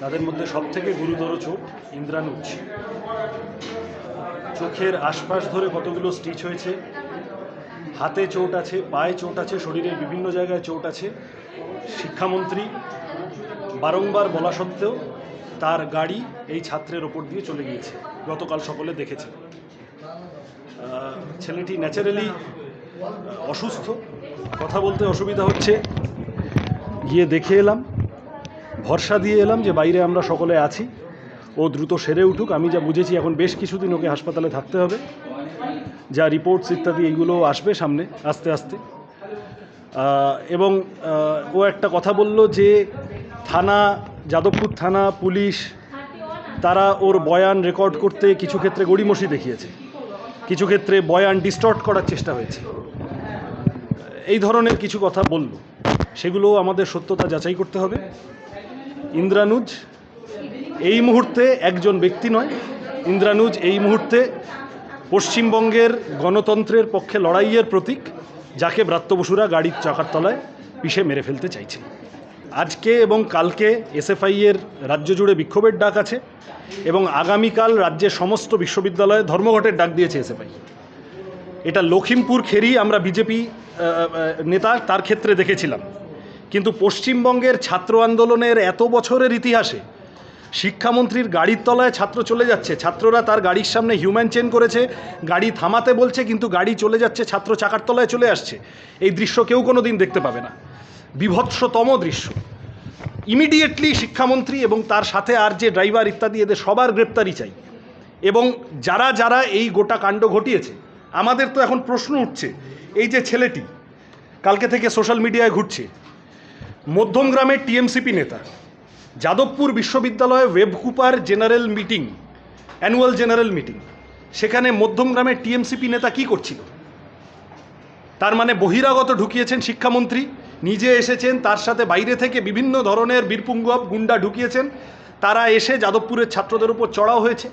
তাদের মধ্যে সবথেকে গুরুতর চোট ইন্দ্রানুজ চোখের আশপাশ ধরে কতগুলো স্টিচ হয়েছে? হাতে চোট আছে, পায়ে চোট আছে, শরীরের বিভিন্ন জায়গায় চোট আছে। শিক্ষামন্ত্রী বারংবার বলা সত্ত্বেও তার গাড়ি এই ছাত্রের ওপর দিয়ে চলে গিয়েছে। গতকাল সকলে দেখেছে। ছেলেটি ন্যাচারালি অসুস্থ। কথা বলতে অসুবিধা হচ্ছে। গিয়ে দেখে এলাম। ভরসা দিয়ে এলাম যে বাইরে আমরা সকলে আছি। ও দ্রুত সেরে উঠুক। আমি যা বুঝেছি এখন বেশ কিছুদিন ওকে হাসপাতালে থাকতে হবে। যা রিপোর্টস ইত্যাদি এইগুলো আসবে সামনে, আস্তে আস্তে। এবং ও একটা কথা বলল যে থানা, যাদবপুর থানা, পুলিশ, তারা ওর বয়ান রেকর্ড করতে কিছু ক্ষেত্রে গড়িমসি দেখিয়েছে। কিছু ক্ষেত্রে বয়ান ডিস্টর্ট করার চেষ্টা হয়েছে। এই ধরনের কিছু কথা বলল। সেগুলো আমাদের সত্যতা যাচাই করতে হবে। ইন্দ্রানুজ, এই মুহূর্তে একজন ব্যক্তি নয়। ইন্দ্রানুজ এই মুহূর্তে পশ্চিমবঙ্গের গণতন্ত্রের পক্ষে লড়াইয়ের প্রতীক, যাকে ব্রাত্য বসুরা গাড়ির চাকার তলায় পিষে মেরে ফেলতে চাইছে আজকে এবং কালকে এসএফআইয়ের রাজ্য জুড়ে বিক্ষোভের ডাক আছে এবং আগামীকাল রাজ্যের সমস্ত বিশ্ববিদ্যালয়ে ধর্মঘটের ডাক দিয়েছে এসএফআই। এটা লখিমপুর খেরি আমরা বিজেপি নেতা তার ক্ষেত্রে দেখেছিলাম। কিন্তু পশ্চিমবঙ্গের ছাত্র আন্দোলনের এত বছরের ইতিহাসে শিক্ষামন্ত্রীর গাড়ির তলায় ছাত্র চলে যাচ্ছে, ছাত্ররা তার গাড়ির সামনে হিউম্যান চেন করেছে, গাড়ি থামাতে বলছে, কিন্তু গাড়ি চলে যাচ্ছে, ছাত্র চাকার তলায় চলে আসছে। এই দৃশ্য কেউ কোনো দিন দেখতে পাবে না। বিভৎসতম দৃশ্য। ইমিডিয়েটলি শিক্ষামন্ত্রী এবং তার সাথে আর যে ড্রাইভার ইত্যাদি, এদের সবার গ্রেপ্তারি চাই। এবং যারা যারা এই গোটা কাণ্ড ঘটিয়েছে, আমাদের তো এখন প্রশ্ন উঠছে, এই যে ছেলেটি, কালকে থেকে সোশ্যাল মিডিয়ায় ঘুরছে মধ্যমগ্রামের টিএমসিপি নেতা, যাদবপুর বিশ্ববিদ্যালয়ে ওয়েবকুপার general meeting, annual general meeting. সেখানে মধ্যমগ্রামের টিএমসিপি নেতা কি করছিল? তার মানে বহিরাগত ঢুকিয়েছেন শিক্ষামন্ত্রী, নিজে এসেছেন, তার সাথে বাইরে থেকে বিভিন্ন ধরনের বীরপুঙ্গব গুন্ডা ঢুকিয়েছেন, তারা এসে যাদবপুরের ছাত্রদের উপর চড়াও হয়েছে।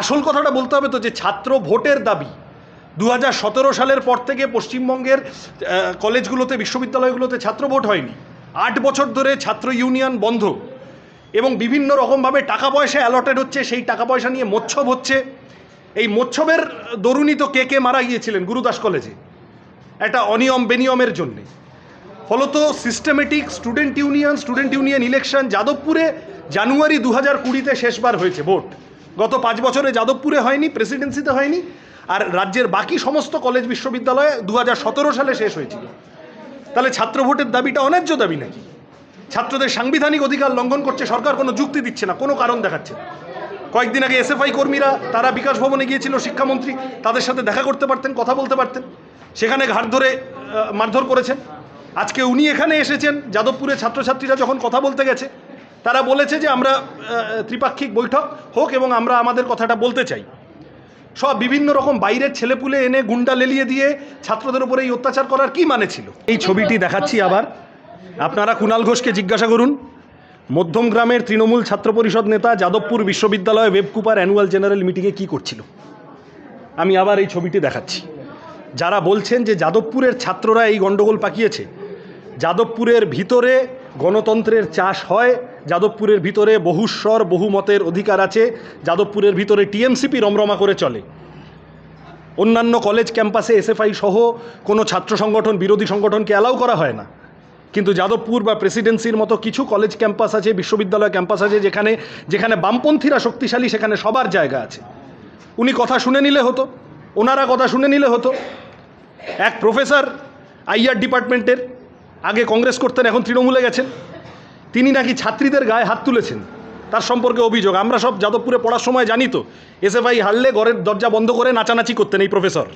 আসল কথাটা বলতে হবে তো যে ছাত্র ভোটের দাবি দু হাজার সতেরো সালের পর থেকে পশ্চিমবঙ্গের কলেজগুলোতে, বিশ্ববিদ্যালয়গুলোতে ছাত্র ভোট হয়নি। আট বছর ধরে ছাত্র ইউনিয়ন বন্ধ এবং বিভিন্ন রকমভাবে টাকা পয়সা অ্যালটেড হচ্ছে, সেই টাকা পয়সা নিয়ে মোচ্ছব হচ্ছে। এই মোচ্ছবের দরুণই তো কে কে মারা গিয়েছিলেন গুরুদাস কলেজে। একটা অনিয়ম বেনিয়মের জন্যে। ফলত systematic student union student union election যাদবপুরে জানুয়ারি দু হাজার কুড়িতে শেষবার হয়েছে ভোট। গত পাঁচ বছরে যাদবপুরে হয়নি প্রেসিডেন্সিতে হয়নি, আর রাজ্যের বাকি সমস্ত কলেজ বিশ্ববিদ্যালয়ে দু হাজার সতেরো সালে শেষ হয়েছিল। তাহলে ছাত্র ভোটের দাবিটা অন্যায্য দাবি নাকি? ছাত্রদের সাংবিধানিক অধিকার লঙ্ঘন করছে, সরকার কোনো যুক্তি দিচ্ছে না, কোনো কারণ দেখাচ্ছে কয়েকদিন আগে এসএফআই কর্মীরা, তারা বিকাশ ভবনে গিয়েছিল, শিক্ষামন্ত্রী, তাদের সাথে দেখা করতে পারতেন, কথা বলতে পারতেন। সেখানে ঘাট ধরে মারধর করেছেন। আজকে উনি এখানে এসেছেন, যাদবপুরে ছাত্রছাত্রীরা যখন কথা বলতে গেছে, তারা বলেছে যে আমরা ত্রিপাক্ষিক বৈঠক হোক এবং আমরা আমাদের কথাটা বলতে চাই। সব বিভিন্ন রকম বাইরের ছেলেপুলে এনে গুন্ডা লেলিয়ে দিয়ে ছাত্রদের উপরে এই অত্যাচার করার কি মানে ছিল? এই ছবিটি দেখাচ্ছি আবার। আপনারা কুণাল ঘোষকে জিজ্ঞাসা করুন। মধ্যম গ্রামের তৃণমূল ছাত্র পরিষদ নেতা যাদবপুর বিশ্ববিদ্যালয়ে ওয়েবকুপার অ্যানুয়াল জেনারেল মিটিংয়ে কী করছিল? আমি আবার এই ছবিটি দেখাচ্ছি। যারা বলছেন যে যাদবপুরের ছাত্ররা এই গণ্ডগোল পাকিয়েছে, যাদবপুরের ভিতরে গণতন্ত্রের চাষ হয় যাদবপুরের ভিতরে বহুস্বর বহুমতের অধিকার আছে। যাদবপুরের ভিতরে টিএমসিপি রমরমা করে চলে। অন্যান্য কলেজ, ক্যাম্পাসে এসএফআই সহ কোনো ছাত্র সংগঠন, বিরোধী সংগঠনকে অ্যালাউ করা হয় না। কিন্তু যাদবপুর বা প্রেসিডেন্সির মতো কিছু কলেজ ক্যাম্পাস আছে, বিশ্ববিদ্যালয় ক্যাম্পাস আছে, যেখানে যেখানে বামপন্থীরা শক্তিশালী, সেখানে সবার জায়গা আছে। উনি কথা শুনে নিলে হতো, ওনারা কথা শুনে নিলে হতো। এক প্রফেসর আইআর ডিপার্টমেন্টের, আগে কংগ্রেস করতেন, এখন তৃণমূলে গেছেন। তিনি নাকি ছাত্রীদের গায়ে হাত তুলেছেন? তার সম্পর্কে অভিযোগ। আমরা সব যাদবপুরে পড়ার সময় জানি তো। এসএফআই হারলে ঘরের দরজা বন্ধ করে নাচানাচি করতেন এই প্রফেসর।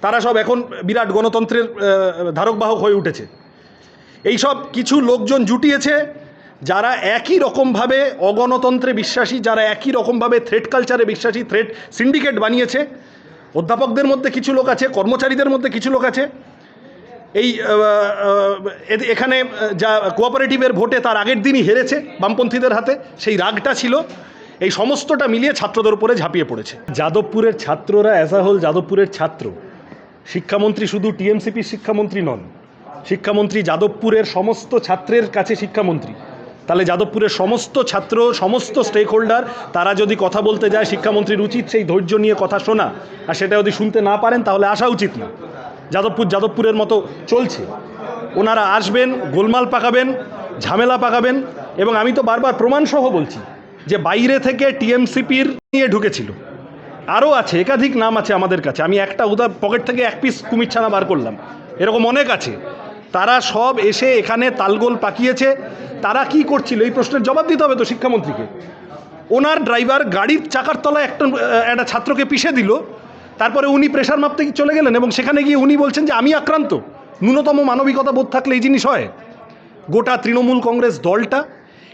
তারা সব এখন বিরাট গণতন্ত্রের ধারকবাহক হয়ে উঠেছে। এইসব কিছু লোকজন জুটিয়েছে যারা একই রকমভাবে অগণতন্ত্রে বিশ্বাসী, যারা একই রকমভাবে থ্রেড কালচারে বিশ্বাসী থ্রেড সিন্ডিকেট বানিয়েছে। অধ্যাপকদের মধ্যে কিছু লোক আছে, কর্মচারীদের মধ্যে কিছু লোক আছে। এই এখানে যা কোঅপারেটিভের ভোটে তার আগের দিনই হেরেছে বামপন্থীদের হাতে, সেই রাগটা ছিল। এই সমস্তটা মিলিয়ে ছাত্রদের উপরে ঝাঁপিয়ে পড়েছে। যাদবপুরের ছাত্ররা অ্যাজ হোল যাদবপুরের ছাত্র। শিক্ষামন্ত্রী শুধু টিএমসিপির শিক্ষামন্ত্রী নন, শিক্ষামন্ত্রী যাদবপুরের সমস্ত ছাত্রের কাছে শিক্ষামন্ত্রী। তাহলে যাদবপুরের সমস্ত ছাত্র, সমস্ত স্টেক হোল্ডার তারা যদি কথা বলতে যায়, শিক্ষামন্ত্রীর উচিত সেই ধৈর্য নিয়ে কথা শোনা। আর সেটা যদি শুনতে না পারেন, তাহলে আসা উচিত না। যাদবপুর যাদবপুরের মতো চলছে। ওনারা আসবেন, গোলমাল পাকাবেন, ঝামেলা পাকাবেন এবং আমি তো বারবার প্রমাণসহ বলছি যে বাইরে থেকে টিএমসিপির নিয়ে ঢুকেছিল। আরও আছে, একাধিক নাম আছে আমাদের কাছে। আমি একটা উদার পকেট থেকে এক পিস কুমির ছানা বার করলাম। এরকম অনেক আছে। তারা সব এসে এখানে তালগোল পাকিয়েছে। তারা কি করছিল? এই প্রশ্নের জবাব দিতে হবে তো শিক্ষামন্ত্রীকে। ওনার ড্রাইভার গাড়ির চাকার তলায় একটা একটা ছাত্রকে পিষে দিল। তারপরে উনি প্রেশার মাপতে চলে গেলেন এবং সেখানে গিয়ে উনি বলছেন যে, আমি আক্রান্ত। ন্যূনতম মানবিকতা বোধ থাকলে এই জিনিস হয়। গোটা তৃণমূল কংগ্রেস দলটা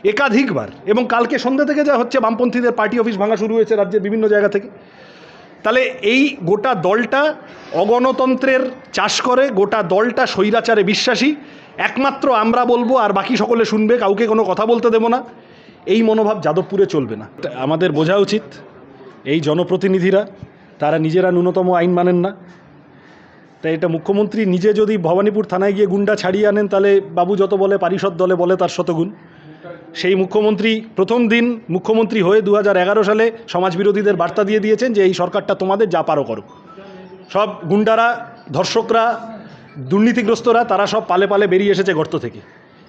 একাধিকবার এবং কালকে সন্ধ্যা থেকে যা হচ্ছে, বামপন্থীদের পার্টি অফিস ভাঙা শুরু হয়েছে রাজ্যের বিভিন্ন জায়গা থেকে। তাহলে এই গোটা দলটা অগণতন্ত্রের চাষ করে, গোটা দলটা স্বৈরাচারে বিশ্বাসী। একমাত্র আমরা বলব, আর বাকি সকলে শুনবে, কাউকে কোনো কথা বলতে দেবো না। এই মনোভাব যাদবপুরে চলবে না। আমাদের বোঝা উচিত, এই জনপ্রতিনিধিরা তারা নিজেরা ন্যূনতম আইন মানেন না। তাই এটা মুখ্যমন্ত্রী নিজে যদি ভবানীপুর থানায় গিয়ে গুন্ডা ছাড়িয়ে আনেন, তাহলে বাবু যত বলে পারিষদ দলে বলে তার শতগুণ। সেই মুখ্যমন্ত্রী প্রথম দিন মুখ্যমন্ত্রী হয়ে দু হাজার এগারো সালে সমাজবিরোধীদের বার্তা দিয়ে দিয়েছেন যে, এই সরকারটা তোমাদের, যা পারো করো। সব গুন্ডারা, ধর্ষকরা, দুর্নীতিগ্রস্তরা, তারা সব পালে পালে বেরিয়ে এসেছে গর্ত থেকে।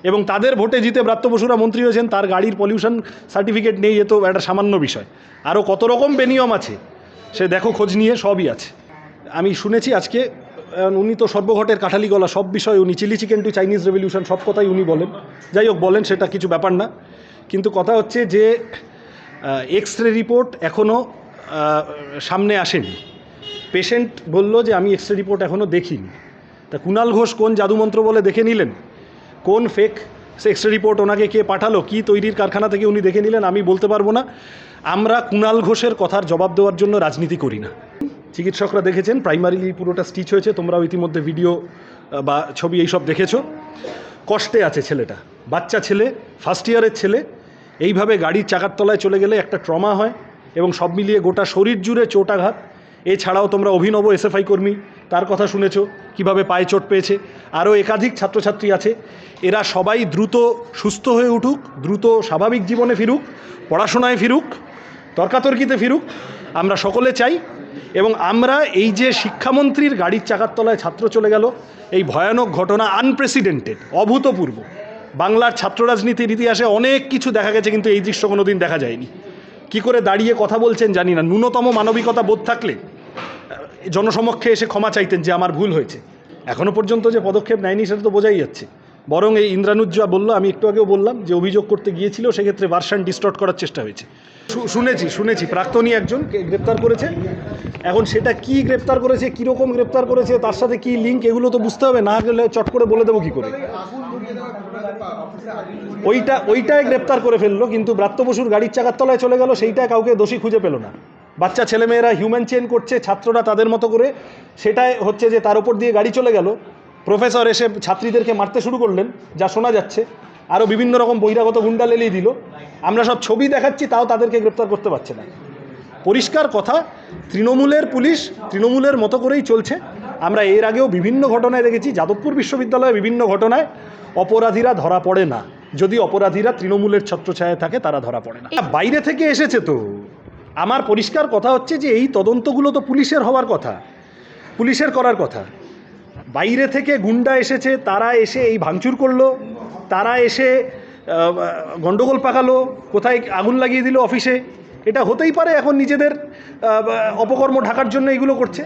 এবং তাদের ভোটে জিতে ব্রাত্য বসুরা মন্ত্রী হয়েছেন, তার গাড়ির পলিউশন সার্টিফিকেট নেই, এ তো একটা সামান্য বিষয়। আরও কত রকম বেনিয়ম আছে? সে দেখো খোঁজ নিয়ে সবই আছে। আমি শুনেছি আজকে উনি তো সর্বঘটের কাঠালি গলা, সব বিষয়ে উনি, chilli chicken to Chinese revolution, সব কথাই উনি বলেন। যাই হোক, বলেন সেটা কিছু ব্যাপার না। কিন্তু কথা হচ্ছে যে এক্স রে রিপোর্ট এখনও সামনে আসেনি। পেশেন্ট বলল যে, আমি এক্স রে রিপোর্ট এখনও দেখিনি। তা কুণাল ঘোষ কোন জাদুমন্ত্র বলে দেখে নিলেন? কোন ফেক সে এক্স রে রিপোর্ট ওনাকে কে পাঠালো? কি তৈরির কারখানা থেকে উনি দেখে নিলেন? আমি বলতে পারব না। আমরা কুণাল ঘোষের কথার জবাব দেওয়ার জন্য রাজনীতি করি না। চিকিৎসকরা দেখেছেন প্রাইমারিলি পুরোটা স্টিচ হয়েছে, তোমরাও ইতিমধ্যে ভিডিও বা ছবি এইসব দেখেছ। কষ্টে আছে ছেলেটা। বাচ্চা ছেলে ফার্স্ট ইয়ারের ছেলে, এইভাবে গাড়ির চাকার তলায় চলে গেলে একটা ট্রমা হয় এবং সব মিলিয়ে গোটা শরীর জুড়ে চোটাঘাত এছাড়াও তোমরা অভিনব এসএফআই কর্মী, তার কথা শুনেছো, কীভাবে পায়ে চোট পেয়েছে। আরও একাধিক ছাত্রছাত্রী আছে। এরা সবাই দ্রুত সুস্থ হয়ে উঠুক, দ্রুত স্বাভাবিক জীবনে ফিরুক, পড়াশোনায় ফিরুক তর্কাতর্কিতে ফিরুক, আমরা সকলে চাই। এবং আমরা এই যে শিক্ষামন্ত্রীর গাড়ির চাকার তলায় ছাত্র চলে গেল, এই ভয়ানক ঘটনা আনপ্রেসিডেন্টেড অভূতপূর্ব। বাংলার ছাত্র রাজনীতির ইতিহাসে অনেক কিছু দেখা গেছে, কিন্তু এই দৃশ্য কোনো দিন দেখা যায়নি। কি করে দাঁড়িয়ে কথা বলছেন জানি না। ন্যূনতম মানবিকতা বোধ থাকলে জনসমক্ষে এসে ক্ষমা চাইতেন যে আমার ভুল হয়েছে। এখনও পর্যন্ত যে পদক্ষেপ নেয়নি, সেটা তো বোঝাই যাচ্ছে। বরং এই ইন্দ্রানুজ্জা বলল, আমি একটু আগেও বললাম যে অভিযোগ করতে গিয়েছিল, সেক্ষেত্রে ভার্সান ডিস্টর্ট করার চেষ্টা হয়েছে। শুনেছি শুনেছি, প্রাক্তনী একজন গ্রেপ্তার করেছে। এখন সেটা কি গ্রেপ্তার করেছে, কীরকম গ্রেপ্তার করেছে, তার সাথে কি লিঙ্ক এগুলো তো বুঝতে হবে, না গেলে চট করে বলে দেবো কী করে। ওইটা, ওইটাই গ্রেপ্তার করে ফেলল, কিন্তু ব্রাত্য বসুর গাড়ির চাকার তলায় চলে গেল, সেইটা কাউকে দোষী খুঁজে পেল না। বাচ্চা ছেলেমেয়েরা হিউম্যান চেন করছে, ছাত্ররা তাদের মতো করে, সেটাই হচ্ছে যে তার উপর দিয়ে গাড়ি চলে গেল। প্রফেসর এসে ছাত্রীদেরকে মারতে শুরু করলেন, যা শোনা যাচ্ছে। আরও বিভিন্ন রকম বহিরাগত গুন্ডা লেলিয়ে দিল। আমরা সব ছবি দেখাচ্ছি, তাও তাদেরকে গ্রেপ্তার করতে পারছে না। পরিষ্কার কথা, তৃণমূলের পুলিশ তৃণমূলের মতো করেই চলছে। আমরা এর আগেও বিভিন্ন ঘটনায় দেখেছি, যাদবপুর বিশ্ববিদ্যালয়ে বিভিন্ন ঘটনায় অপরাধীরা ধরা পড়ে না। যদি অপরাধীরা তৃণমূলের ছত্রছায়ায় থাকে, তারা ধরা পড়ে না। বাইরে থেকে এসেছে তো। আমার পরিষ্কার কথা হচ্ছে যে, এই তদন্তগুলো তো পুলিশের হওয়ার কথা। পুলিশের করার কথা। বাইরে থেকে গুন্ডা এসেছে তারা এসে এই ভাঙচুর করল তারা এসে আহ, গন্ডগোল পাকালো কোথায় আগুন লাগিয়ে দিল অফিসে। এটা হতেই পারে এখন নিজেদের অপকর্ম ঢাকার জন্য এগুলো করছে।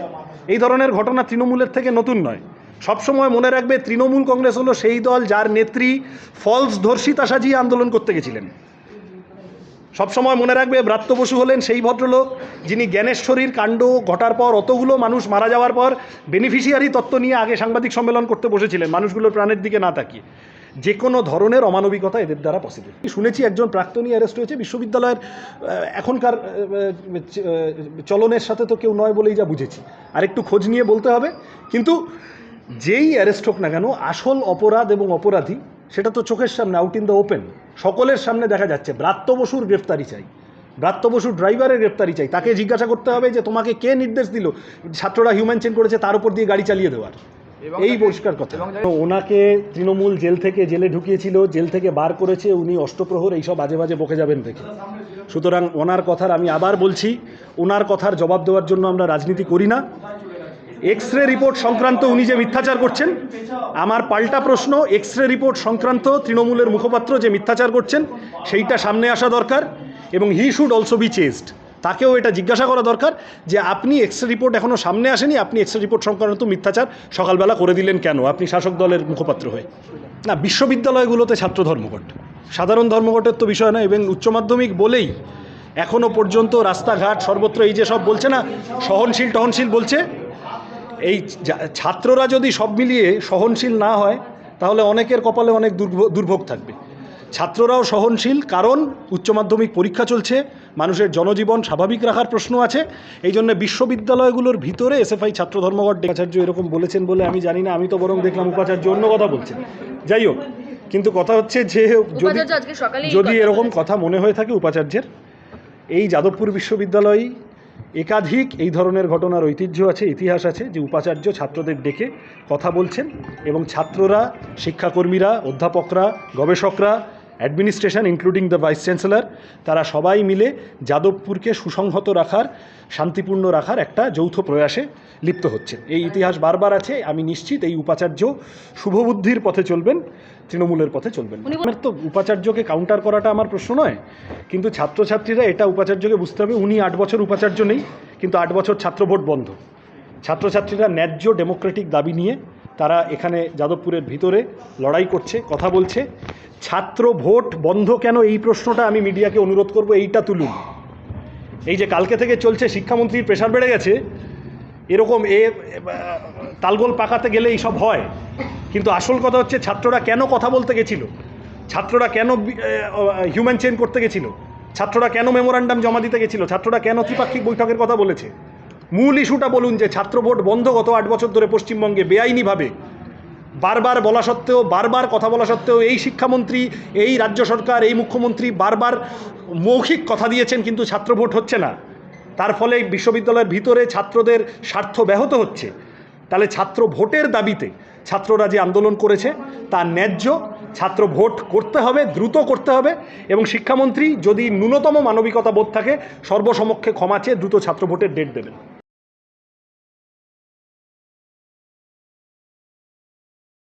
এই ধরনের ঘটনা তৃণমূলের থেকে নতুন নয়। সবসময় মনে রাখবে তৃণমূল কংগ্রেস হলো সেই দল যার নেত্রী ফলস ধর্ষিতা সাজিয়ে আন্দোলন করতে গেছিলেন। সবসময় মনে রাখবে ব্রাত্য বসু হলেন সেই ভদ্রলোক যিনি জ্ঞানেশ্বরীর কাণ্ড ঘটার পর অতগুলো মানুষ মারা যাওয়ার পর বেনিফিশিয়ারি তত্ত্ব নিয়ে আগে সাংবাদিক সম্মেলন করতে বসেছিলেন। মানুষগুলোর প্রাণের দিকে না তাকিয়ে। যে কোনো ধরনের অমানবিকতা এদের দ্বারা পসিবল শুনেছি একজন প্রাক্তনী অ্যারেস্ট হয়েছে, বিশ্ববিদ্যালয়ের এখনকার চলনের সাথে তো কেউ নয় বলেই যা বুঝেছি। আর একটু খোঁজ নিয়ে বলতে হবে। কিন্তু যেই অ্যারেস্ট হোক না কেন, আসল অপরাধ এবং অপরাধী সেটা তো চোখের সামনে আউট ইন দ্য ওপেন সকলের সামনে দেখা যাচ্ছে। ব্রাত্য বসুর গ্রেফতারি চাই। ব্রাত্য বসুর ড্রাইভারের গ্রেফতারি চাই। তাকে জিজ্ঞাসা করতে হবে যে তোমাকে কে নির্দেশ দিল? ছাত্ররা হিউম্যান চেন করেছে তার উপর দিয়ে গাড়ি চালিয়ে দেওয়ার। এই পরিষ্কার কথা। ওনাকে তৃণমূল জেল থেকে জেলে ঢুকিয়েছিল জেল থেকে বার করেছে উনি অষ্টপ্রহর এইসব বাজে বাজে বকে যাবেন দেখে। সুতরাং ওনার কথার আমি আবার বলছি ওনার কথার জবাব দেওয়ার জন্য আমরা রাজনীতি করি না। এক্স রে রিপোর্ট সংক্রান্ত উনি যে মিথ্যাচার করছেন, আমার পাল্টা প্রশ্ন এক্স রে রিপোর্ট সংক্রান্ত তৃণমূলের মুখপাত্র যে মিথ্যাচার করছেন, সেইটা সামনে আসা দরকার এবং he should also be chest তাকেও এটা জিজ্ঞাসা করা দরকার যে আপনি এক্স রে রিপোর্ট এখনও সামনে আসেনি, আপনি এক্স রে রিপোর্ট সংক্রান্ত মিথ্যাচার সকালবেলা করে দিলেন কেন? আপনি শাসক দলের মুখপাত্র হয়ে। না, বিশ্ববিদ্যালয়গুলোতে ছাত্র ধর্মঘট। সাধারণ ধর্মঘটের তো বিষয় না এবং উচ্চ মাধ্যমিক বলেই এখনও পর্যন্ত রাস্তাঘাট, সর্বত্র এই যে সব বলছে না সহনশীল টহনশীল বলছে এই ছাত্ররা যদি সব মিলিয়ে সহনশীল না হয় তাহলে অনেকের কপালে অনেক দুর্ভ- দুর্ভোগ থাকবে। ছাত্ররাও সহনশীল কারণ উচ্চ মাধ্যমিক পরীক্ষা চলছে মানুষের জনজীবন স্বাভাবিক রাখার প্রশ্ন আছে। এই জন্য বিশ্ববিদ্যালয়গুলোর ভিতরে এসএফআই ছাত্র ধর্মঘট আচার্য এরকম বলেছেন বলে আমি জানি না আমি তো বরং দেখলাম উপাচার্য অন্য কথা বলছেন। যাই হোক কিন্তু কথা হচ্ছে যে যদি উপাচার্য যদি এরকম কথা মনে হয়ে থাকে উপাচার্যের এই যাদবপুর বিশ্ববিদ্যালয় একাধিক এই ধরনের ঘটনার ঐতিহ্য আছে, ইতিহাস আছে, যে উপাচার্য ছাত্রদের ডেকে কথা বলছেন এবং ছাত্ররা, শিক্ষাকর্মীরা, অধ্যাপকরা, গবেষকরা administration including the vice chancellor তারা সবাই মিলে যাদবপুরকে সুসংহত রাখার শান্তিপূর্ণ রাখার একটা যৌথ প্রয়াসে লিপ্ত হচ্ছে। এই ইতিহাস বারবার আছে আমি নিশ্চিত এই উপাচার্য শুভবুদ্ধির পথে চলবেন তৃণমূলের পথে চলবেন আমার তো উপাচার্যকে কাউন্টার করাটা আমার প্রশ্ন নয় কিন্তু ছাত্রছাত্রীরা এটা উপাচার্যকে বুঝতে হবে উনি আট বছর উপাচার্য নেই কিন্তু আট বছর ছাত্র ভোট বন্ধ। ছাত্রছাত্রীরা ন্যায্য ডেমোক্রেটিক দাবি নিয়ে তারা এখানে যাদবপুরের ভিতরে লড়াই করছে কথা বলছে ছাত্র ভোট বন্ধ কেন? এই প্রশ্নটা আমি মিডিয়াকে অনুরোধ করব, এইটা তুলুন। এই যে কালকে থেকে চলছে শিক্ষামন্ত্রীর প্রেশার বেড়ে গেছে, এরকম এ তালগোল পাকাতে গেলে এইসব হয়। কিন্তু আসল কথা হচ্ছে ছাত্ররা কেন কথা বলতে গেছিল? ছাত্ররা কেন হিউম্যান চেন করতে গেছিল? ছাত্ররা কেন মেমোরান্ডাম জমা দিতে গেছিল? ছাত্ররা কেন ত্রিপাক্ষিক বৈঠকের কথা বলেছে? মূল ইস্যুটা বলুন যে ছাত্র ভোট বন্ধ গত আট বছর ধরে পশ্চিমবঙ্গে বেআইনিভাবে। বারবার বলা সত্ত্বেও, বারবার কথা বলা সত্ত্বেও এই শিক্ষামন্ত্রী, এই রাজ্য সরকার, এই মুখ্যমন্ত্রী বারবার মৌখিক কথা দিয়েছেন, কিন্তু ছাত্র ভোট হচ্ছে না। তার ফলে বিশ্ববিদ্যালয়ের ভিতরে ছাত্রদের স্বার্থ ব্যাহত হচ্ছে। তাহলে ছাত্র ভোটের দাবিতে ছাত্ররা যে আন্দোলন করেছে, তা ন্যায্য, ছাত্র ভোট করতে হবে, দ্রুত করতে হবে, এবং শিক্ষামন্ত্রী যদি ন্যূনতম মানবিকতা বোধ থাকে, সর্বসমক্ষে ক্ষমা চেয়ে দ্রুত ছাত্র ভোটের ডেট দেবেন।